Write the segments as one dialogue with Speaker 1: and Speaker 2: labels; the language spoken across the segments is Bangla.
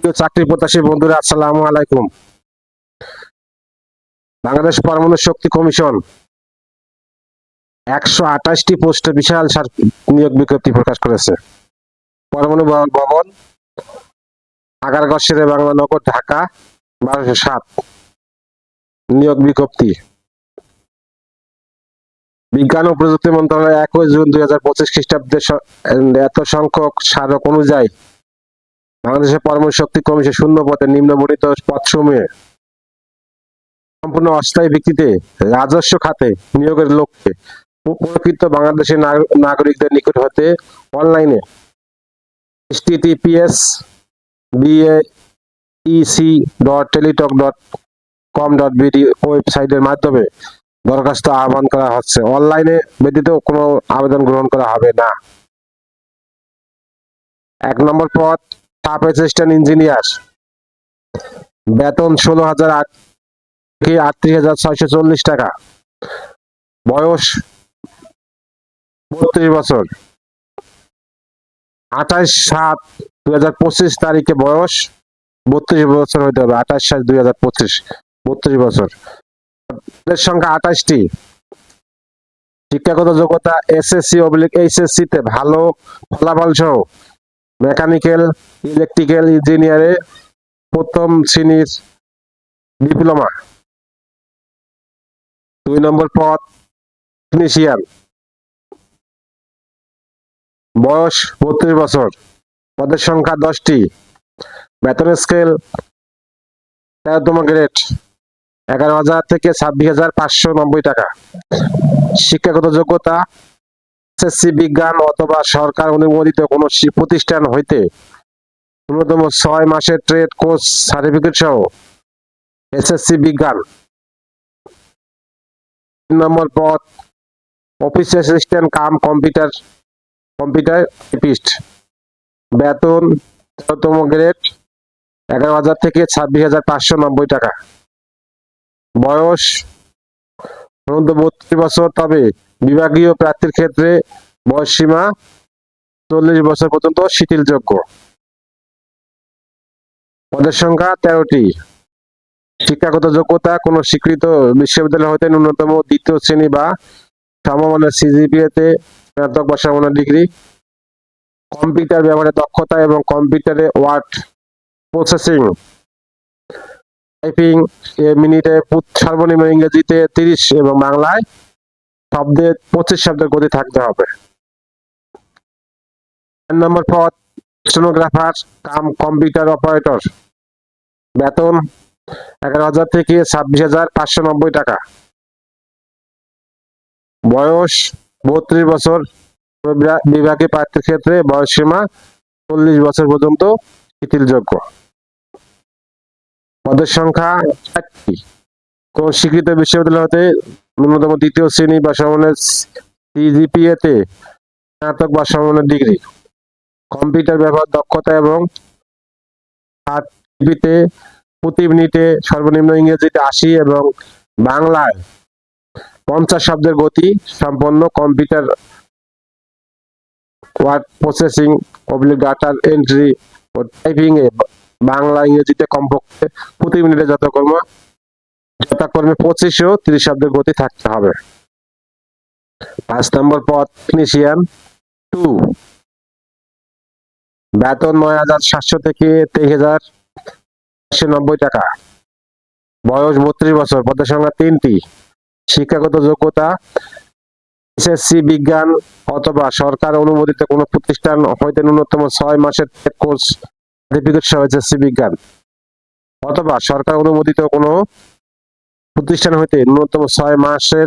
Speaker 1: প্রিয় চাকরি প্রত্যাশী বন্ধুরা, আসসালামু আলাইকুম। বাংলাদেশ পরমাণু শক্তি কমিশন একশো আঠাশটি পোস্টে বিশাল নিয়োগ বিজ্ঞপ্তি প্রকাশ করেছে। পরমাণু ভবন আগারগড় বাংলা নগর, ঢাকা, বারোশো সাত নিয়োগ বিজ্ঞপ্তি। বিজ্ঞান ও প্রযুক্তি মন্ত্রণালয় একই জুন দুই হাজার পঁচিশ খ্রিস্টাব্দে এত সংখ্যক স্মারক অনুযায়ী বাংলাদেশের পরমাণু শক্তি কমিশন শূন্য পদে নিম্নবর্ণিত পদসমূহে সম্পূর্ণ অস্থায়ী ভিত্তিতে রাজস্ব খাতে নিয়োগের লক্ষ্যে প্রকৃত বাংলাদেশের নাগরিকদের নিকট হতে অনলাইনে https বিডি ওয়েবসাইটের মাধ্যমে দরখাস্ত আহ্বান করা হচ্ছে। অনলাইনে ব্যতীত কোনো আবেদন গ্রহণ করা হবে না। এক নম্বর পদ সাব অ্যাসিস্ট্যান্ট ইঞ্জিনিয়ার। বেতন ষোলো হাজার আট আটত্রিশ হাজার ছয়শো চল্লিশ টাকা। বয়স বত্রিশ বছর। আঠাশ সাত দুই হাজার পঁচিশ তারিখে বয়স বত্রিশ বছর হইতে হবে। আঠাশ সাত দুই হাজার পঁচিশ, বত্রিশ বছর। সংখ্যা আঠাশটি। শিক্ষাগত যোগ্যতা এসএসসি অবলিক এইচএসসি তে ভালো ফলাফল সহ মেকানিক্যাল, ইলেকট্রিক্যাল ইঞ্জিনিয়ারে প্রথম শ্রেণির ডিপ্লোমা। দুই নম্বর পদ টেকনিশিয়ান বয়স বত্রিশ বছর, পদের সংখ্যা দশটি। বেতন স্কেল তেরোতম গ্রেড এগারো হাজার থেকে ছাব্বিশ হাজার পাঁচশো নব্বই টাকা। শিক্ষাগত যোগ্যতা এসএসসি বিজ্ঞান অথবা সরকার অনুমোদিত কোনো প্রতিষ্ঠান হইতে ন্যূনতম ছয় মাসের ট্রেড কোর্স সার্টিফিকেট সহ এসএসসি বিজ্ঞান তিন নম্বর পদ, office assistant, cum, computer computer typist বেতন তেরোতম গ্রেড, এগারো হাজার থেকে ছাব্বিশ হাজার পাঁচশো নব্বই টাকা। বয়স ন্যূনতম বত্রিশ বছর, তবে বিভাগীয় প্রার্থীর ক্ষেত্রে বয়স সীমা চল্লিশ বছর পর্যন্ত শিথিলযোগ্য। পদের সংখ্যা তেরোটি। শিক্ষাগত যোগ্যতা কোন স্বীকৃত বিশ্ববিদ্যালয় হতে ন্যূনতম দ্বিতীয় শ্রেণি বা সমমানের সিজিপিএ তে স্নাতক বা সমমানের ডিগ্রি। কম্পিউটার ব্যবহারে দক্ষতা এবং কম্পিউটারে ওয়ার্ড প্রসেসিং। টাইপিং এ মিনিটে সর্বনিম্ন ইংরেজিতে তিরিশ এবং বাংলায় শব্দে পঁচিশ শব্দের গতি থাকতে হবে। নম্বর পদ কাম কম্পিউটার অপারেটর। বেতন, এগারো হাজার থেকে ছাব্বিশ হাজার পাঁচশো নব্বই টাকা। বয়স, বত্রিশ বছর। বিভাগে প্রার্থীর ক্ষেত্রে বয়স সীমা চল্লিশ বছর পর্যন্ত শিথিলযোগ্য। পদের সংখ্যা কোন স্বীকৃত বিশ্ববিদ্যালয় হতে ন্যূনতম দ্বিতীয় শ্রেণি বা সমানের সিজিপিএ স্নাতক বা সমানের ডিগ্রি, কম্পিউটার ব্যবহার দক্ষতা এবং তে প্রতি মিনিটে সর্বনিম্ন ইংরেজিতে আশি এবং বাংলায় পঞ্চাশ শব্দের গতি সম্পন্ন কম্পিউটার ওয়ার্ড প্রসেসিং, পাবলিক ডাটার এন্ট্রি ও টাইপিং এ বাংলা ইংরেজিতে কমপক্ষে প্রতি মিনিটে যথাকর্ম যথাকর্মে পঁচিশ ও তিরিশ শব্দের গতি থাকতে হবে। পাঁচ নম্বর পদ টেকনিশিয়ান টু। বেতন নয় হাজার সাতশো থেকে তেইশ হাজার চারশো নব্বই টাকা। বয়স বত্রিশ বছর, পদের সংখ্যা তিনটি। শিক্ষাগত যোগ্যতা, এসএসসি বিজ্ঞান অথবা সরকার অনুমোদিত কোনো প্রতিষ্ঠান হইতে ন্যূনতম ছয় মাসের কোর্স সার্টিফিকেট সহ এসএসসি বিজ্ঞান। অথবা সরকার অনুমোদিত কোনো প্রতিষ্ঠান হইতে ন্যূনতম ছয় মাসের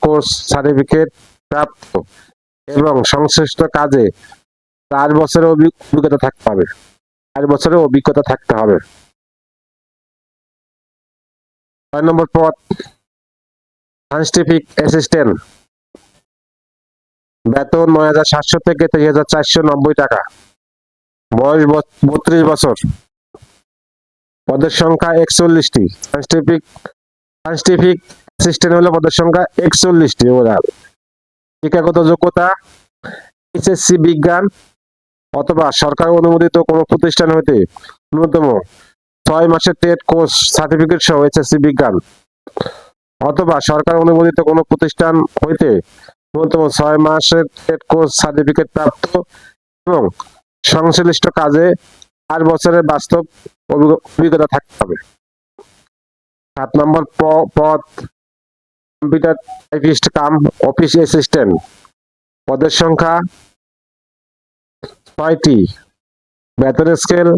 Speaker 1: কোর্স, সার্টিফিকেট প্রাপ্ত এবং সংশ্লিষ্ট কাজে চার বছরের অভিজ্ঞতা থাকতে হবে চার বছরের অভিজ্ঞতা থাকতে হবে। ছয় নম্বর পদ, সায়েন্টিফিক অ্যাসিস্ট্যান্ট। বেতন নয় হাজার সাতশো থেকে তেইশ হাজার চারশো নব্বই টাকা। বয়স বত- বত্রিশ বছর। পদের সংখ্যা একচল্লিশটি। সায়েন্টিফিক সায়েন্টিফিক সিস্টেম হলো পদের সংখ্যা একচল্লিশটি ওরা শিক্ষাগত যোগ্যতা এইচএসসি বিজ্ঞান অথবা সরকার অনুমোদিত কোনো প্রতিষ্ঠান হইতে ন্যূনতম ছয় মাসের টেট কোর্স সার্টিফিকেট সহ এইচএসসি বিজ্ঞান অথবা সরকার অনুমোদিত কোনো প্রতিষ্ঠান হইতে ন্যূনতম ছয় মাসের টেট কোর্স সার্টিফিকেট প্রাপ্ত এবং সংশ্লিষ্ট কাজে আট বছরের বাস্তব অভিজ্ঞতা থাকতে হবে। সাত নম্বর পদ, computer typist cum, office assistant. পদের সংখ্যা ছয়টি। বেতন স্কেল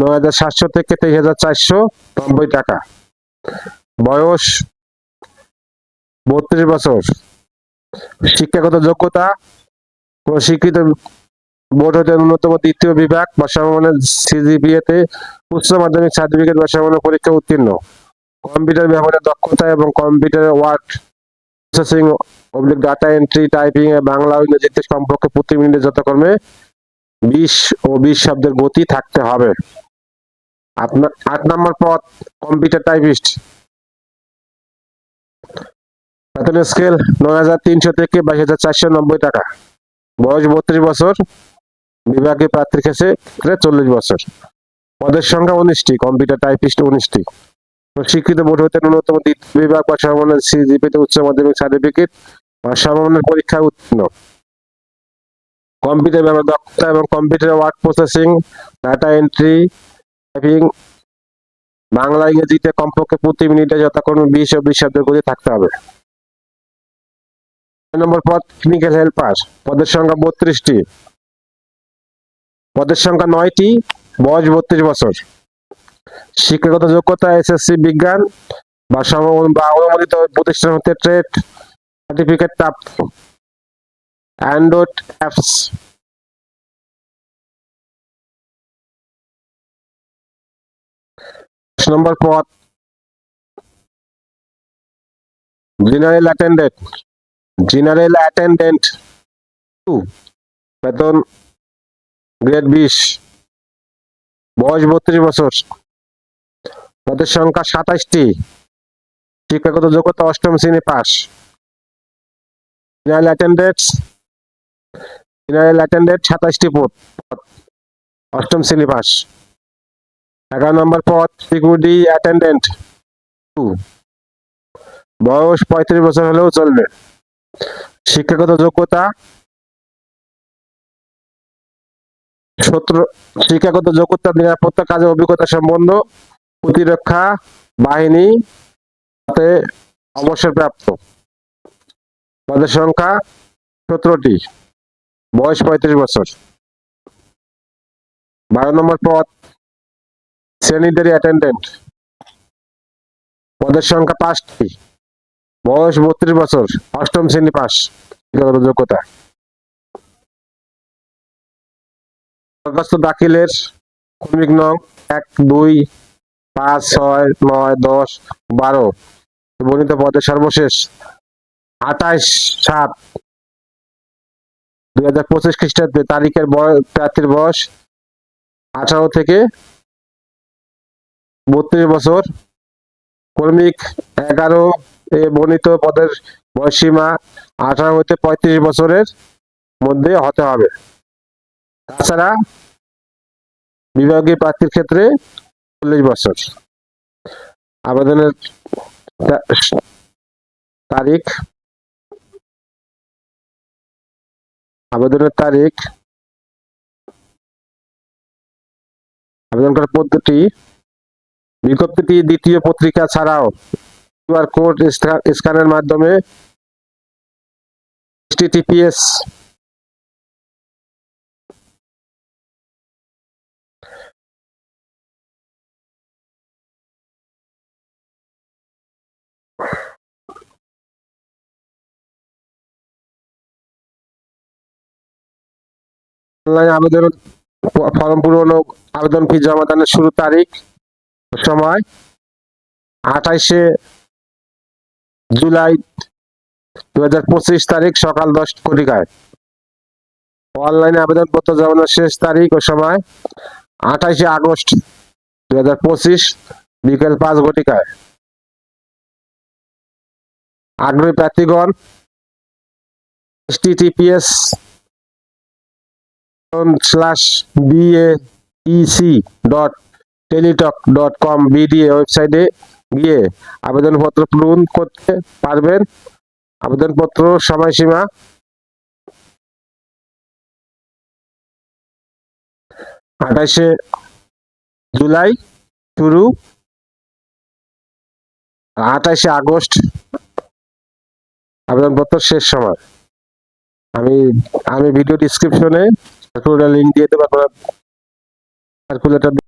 Speaker 1: নয় হাজার সাতশো থেকে তেইশ হাজার চারশো নব্বই টাকা। বয়স বত্রিশ বছর। শিক্ষাগত যোগ্যতা কোন শিক্ষিত বোর্ড হতে ন্যূনতম দ্বিতীয় বিভাগ বা সমমানের সিজিপিএ তে উচ্চ মাধ্যমিক সার্টিফিকেট বা পরীক্ষা উত্তীর্ণ। কম্পিউটার ব্যবহারের দক্ষতা এবং computer word processing oblique data entry typing এ বাংলা ও ইংরেজিতে কমপক্ষে প্রতি মিনিটে যথাক্রমে বিশ ও বিশ শব্দের গতি থাকতে হবে। আপনার আট নম্বর পদ কম্পিউটার টাইপিস্ট বেতনের স্কেল নয় হাজার তিনশো থেকে বাইশ হাজার চারশো নব্বই টাকা। বয়স বত্রিশ বছর বিভাগে প্রার্থীর ক্ষেত্রে চল্লিশ বছর। পদের সংখ্যা উনিশটি, কম্পিউটার টাইপিস্ট উনিশটি। স্বীকৃত বোর্ড হতে ন্যূনতম দ্বিতীয় বিভাগ বা সমমানের সিজিপিতে উচ্চ মাধ্যমিক সার্টিফিকেট বা সমমানের পরীক্ষায় উত্তীর্ণ। কম্পিউটার ব্যবহার, দক্ষতা এবং computer word processing data entry typing Bangla, ইংরেজিতে কমপক্ষে প্রতি মিনিটে যথাক্রমে বিশ ও বিশ শব্দের গতি থাকতে হবে। নম্বর পদ টেকনিক্যাল হেল্পার পদের সংখ্যা বত্রিশটি। পদের সংখ্যা নয়টি, বয়স বত্রিশ বছর। শিক্ষাগত যোগ্যতা, এসএসসি, বিজ্ঞান বা অনুমোদিত প্রতিষ্ঠান হতে ট্রেড সার্টিফিকেট প্রাপ্ত অ্যান্ড্রয়েড অ্যাপস নম্বর পদ general attendant general attendant two বেতন গ্রেড বিশ। বয়স বত্রিশ বছর। পদের সংখ্যা সাতাশটি শিক্ষাগত যোগ্যতা অষ্টম শ্রেণি পাস। জেনারেল অ্যাটেন্ডেন্ট জেনারেল অ্যাটেন্ডেন্ট সাতাশটি পদ অষ্টম শ্রেণি পাস। এগারো নম্বর পদ সিকিউরিটি অ্যাটেন্ডেন্ট টু বয়স পঁয়ত্রিশ বছর হলেও চলবে। শিক্ষাগত যোগ্যতা সতেরো, শিক্ষাগত যোগ্যতা নিরাপত্তা কাজে অভিজ্ঞতা সম্বন্ধ প্রতিরক্ষা বাহিনী তাতে অবসরপ্রাপ্ত। পদের সংখ্যা সতেরোটি। বয়স পঁয়ত্রিশ বছর। বারো নম্বর পদ স্যানিটারি অ্যাটেন্ডেন্ট। পদের সংখ্যা পাঁচটি। বয়স বত্রিশ বছর, অষ্টম শ্রেণি পাস। যোগ্যতা। দরখাস্ত দাখিলের ক্রমিক নং এক, দুই পাঁচ, ছয়, নয়, দশ, বারো। বর্ণিত পদের সর্বশেষ আঠাইশ, সাত। দুই হাজার পঁচিশ খ্রিস্টাব্দে তারিখের প্রার্থীর বয়স আঠারো থেকে বত্রিশ বছর। কর্মিক এগারো এ বর্ণিত পদের বয়সীমা আঠারো হতে পঁয়ত্রিশ বছরের মধ্যে হতে হবে। তাছাড়া বিভাগীয় প্রার্থীর ক্ষেত্রে চল্লিশ বছর। আবেদনের তারিখ। আবেদনের তারিখ। আবেদন করার পদ্ধতি। বিজ্ঞপ্তিটি দ্বিতীয় পত্রিকা ছাড়াও কিউআর কোড স্ক্যানের মাধ্যমে https অনলাইন আবেদন ফর্ম পূরণ ও আবেদন ফি জমা দানের শুরু তারিখ সময় আঠাইশে জুলাই দু হাজার পঁচিশ তারিখ সকাল দশ ঘটিকায়। অনলাইনে আবেদনপত্র জমানোর শেষ তারিখ ও সময় আঠাইশে আগস্ট দু হাজার পঁচিশ বিকেল পাঁচ ঘটিকায়। আগ্রহী প্রার্থীগণ https slash BAEC dot Teletalk dot com BDA ওয়েবসাইটে গিয়ে আবেদনপত্র পূরণ করতে পারবেন। আবেদনপত্র সময়সীমা আঠাশে জুলাই শুরু, আঠাশে আগস্ট আবেদনপত্র শেষ সময়। আমি আমি ভিডিও ডিসক্রিপশনে সার্কুলার লিঙ্ক দিয়ে দেবো আপনারা সার্কুলারটা